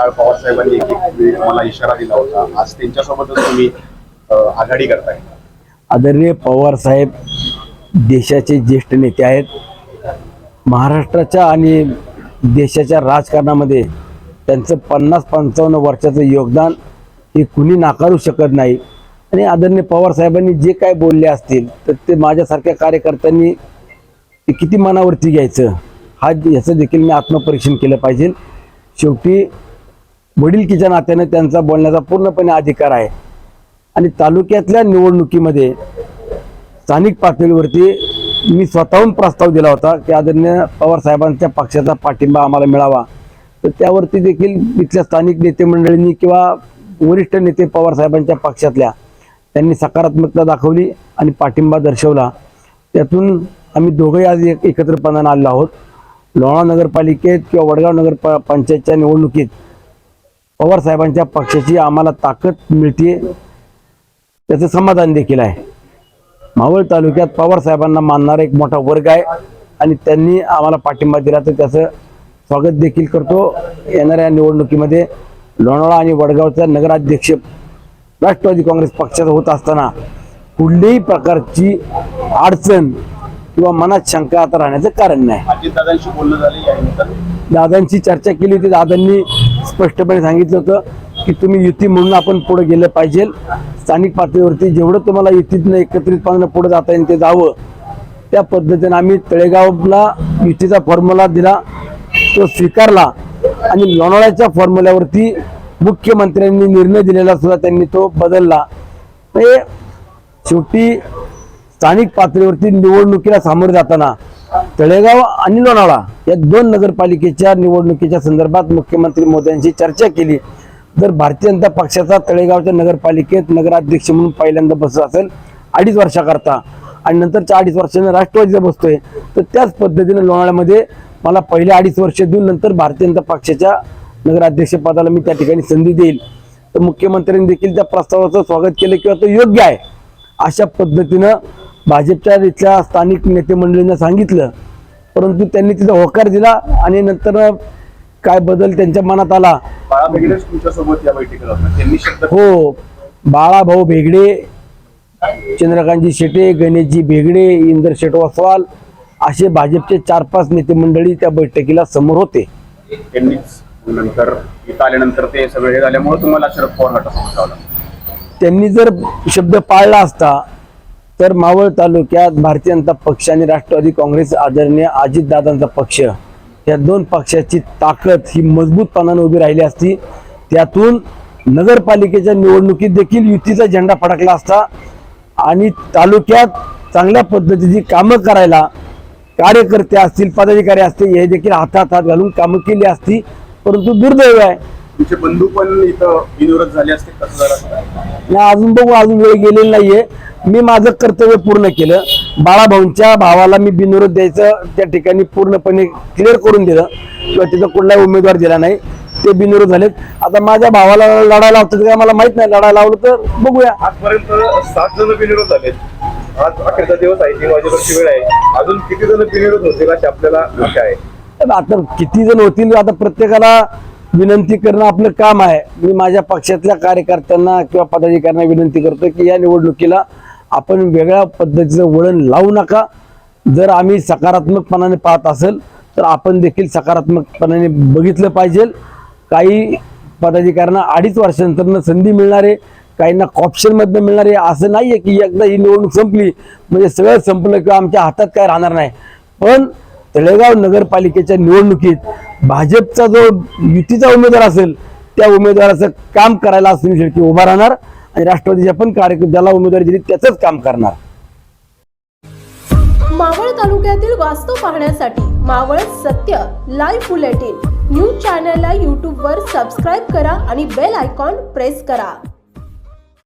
काळ पवारसाहेबांनी एक एक वेळी तुम्हाला इशारा दिला होता. आज त्यांच्यासोबतच तुम्ही आघाडी करताय. आदरणीय पवार साहेब देशाचे ज्येष्ठ नेते आहेत. महाराष्ट्राच्या आणि देशाच्या राजकारणामध्ये त्यांचं पन्नास पंचावन्न वर्षाचं योगदान हे कुणी नाकारू शकत नाही. आणि आदरणीय पवार साहेबांनी जे काय बोलले असतील तर ते माझ्यासारख्या कार्यकर्त्यांनी ते किती मनावरती घ्यायचं? हा याचं देखील मी आत्मपरीक्षण केलं पाहिजे. शेवटी वडीलकीच्या नात्यानं त्यांचा बोलण्याचा पूर्णपणे अधिकार आहे. आणि तालुक्यातल्या निवडणुकीमध्ये स्थानिक पातळीवरती मी स्वतःहून प्रस्ताव दिला होता की आदरणीय पवार साहेबांच्या पक्षाचा पाठिंबा आम्हाला मिळावा. तर त्यावरती देखील इथल्या स्थानिक नेते मंडळींनी किंवा वरिष्ठ नेते पवार साहेबांच्या पक्षातल्या त्यांनी सकारात्मकता दाखवली आणि पाठिंबा दर्शवला. त्यातून आम्ही दोघंही आज एक एकत्रपणानं आलेलो आहोत. लोणा नगरपालिकेत किंवा वडगाव नगर प पंचायतच्या निवडणुकीत पवार साहेबांच्या पक्षाची आम्हाला ताकद मिळते त्याचं समाधान देखील आहे. मावळ तालुक्यात पवार साहेबांना मानणारा एक मोठा वर्ग आहे आणि त्यांनी आम्हाला पाठिंबा दिला तर त्याचं स्वागत देखील करतो. येणाऱ्या निवडणुकीमध्ये लोणावळा आणि वडगावचा नगराध्यक्ष राष्ट्रवादी काँग्रेस पक्षाचा होत असताना कुठल्याही प्रकारची अडचण किंवा मनात शंका आता राहण्याचं कारण नाही. अजितदादांशी बोलणं झालं दादांची चर्चा केली होती दादांनी स्पष्टपणे सांगितलं होतं की तुम्ही युती म्हणून आपण पुढे गेलं पाहिजे. स्थानिक पातळीवरती जेवढं तुम्हाला युतीतनं एकत्रितपणे पुढे जाता येईल ते जावं. त्या पद्धतीने आम्ही तळेगावला युतीचा फॉर्म्युला दिला तो स्वीकारला आणि लोणावळ्याच्या फॉर्म्युल्यावरती मुख्यमंत्र्यांनी निर्णय दिलेला सुद्धा त्यांनी तो बदलला. ते शेवटी स्थानिक पातळीवरती निवडणुकीला सामोरे जाताना तळेगाव आणि लोणावळा या दोन नगरपालिकेच्या निवडणुकीच्या संदर्भात मुख्यमंत्री मोदयांशी चर्चा केली. तर भारतीय जनता पक्षाचा तळेगावच्या नगरपालिकेत नगराध्यक्ष म्हणून पहिल्यांदा बसत असेल अडीच वर्षाकरता आणि नंतरच्या अडीच वर्षाने राष्ट्रवादीचा बसतोय तर त्याच पद्धतीने लोणावळ्यामध्ये मला पहिल्या अडीच वर्ष देऊन नंतर भारतीय जनता पक्षाच्या नगराध्यक्ष पदाला मी त्या ठिकाणी संधी देईल. तर मुख्यमंत्र्यांनी देखील त्या प्रस्तावाचं स्वागत केलं किंवा तो योग्य आहे अशा पद्धतीनं भाजपच्या इथल्या स्थानिक नेते मंडळींना सांगितलं. परंतु त्यांनी तिचा होकार दिला आणि नंतर काय बदल त्यांच्या मनात आला. हो बाळाभाऊ भेगडे चंद्रकांतजी शेटे गणेशजी भेगडे इंदर शेट वसवाल असे भाजपचे चार पाच नेते मंडळी त्या बैठकीला समोर होते. नंतर इथं आल्यानंतर ते सगळे झाल्यामुळे तुम्हाला शरद पवार गटासोबत जावं लागलं त्यांनी जर शब्द पाळला असता तर मावळ तालुक्यात भारतीय जनता पक्ष आणि राष्ट्रवादी काँग्रेस आदरणीय अजितदादांचा पक्ष या दोन पक्षाची ताकद ही मजबूतपणाने उभी राहिली असती. त्यातून नगरपालिकेच्या निवडणुकीत देखील युतीचा झेंडा फडकला असता आणि तालुक्यात चांगल्या पद्धतीची कामं करायला कार्यकर्ते असतील पदाधिकारी असतील हे देखील हातात हात घालून कामं केली असती परंतु दुर्दैव आहे. तुमचे बंधू पण इथं बिनविरोध झाले असते कसं झालं अजून बघू अजून वेळ गेलेली नाहीये. मी माझं कर्तव्य पूर्ण केलं. बाळाभाऊंच्या भावाला मी बिनविरोध द्यायचं त्या ठिकाणी पूर्णपणे क्लिअर करून दिलं. किंवा तिथं कुठलाही उमेदवार दिला नाही. ते बिनविरोध झालेत. आता माझ्या भावाला लढायला लावतात का मला माहीत नाही. लढायला लावलं तर बघूया. आजपर्यंत सात जण बिनविरोध झालेत. आज अखेरचा दिवस आहे. तीन वाजेपर्यंत वेळ आहे. अजून किती जण बिनविरोध होतील अशी आपल्याला आशा आहे? आता किती जण होतील आता प्रत्येकाला विनंती करणं आपलं काम आहे. मी माझ्या पक्षातल्या कार्यकर्त्यांना किंवा पदाधिकाऱ्यांना विनंती करतो की या निवडणुकीला आपण वेगळ्या पद्धतीचं वळण लावू नका. जर आम्ही सकारात्मकपणाने पाहत असेल तर आपण देखील सकारात्मकपणाने बघितलं पाहिजे. काही पदाधिकाऱ्यांना अडीच वर्षानंतरनं संधी मिळणार आहे काहींना ऑप्शनमधनं मिळणार आहे असं नाही आहे की एकदा ही निवडणूक संपली म्हणजे सगळं संपलं किंवा आमच्या हातात काय राहणार नाही. पण तळेगाव नगरपालिकेच्या निवडणुकीत भाजपचा जो युतीचा उमेदवार असेल त्या उमेदवाराचं काम करायला सुनील शेळके उभा राहणार. आणि राष्ट्रवादीच्या पण कार्यक्रम ज्याला उमेदवारी दिली त्याच काम करणार. मावळ तालुक्यातील वास्तव पाहण्यासाठी मावळ सत्य लाईव्ह बुलेटिन न्यूज चॅनलला यूट्यूबवर सबस्क्राईब करा आणि बेल आयकॉन प्रेस करा.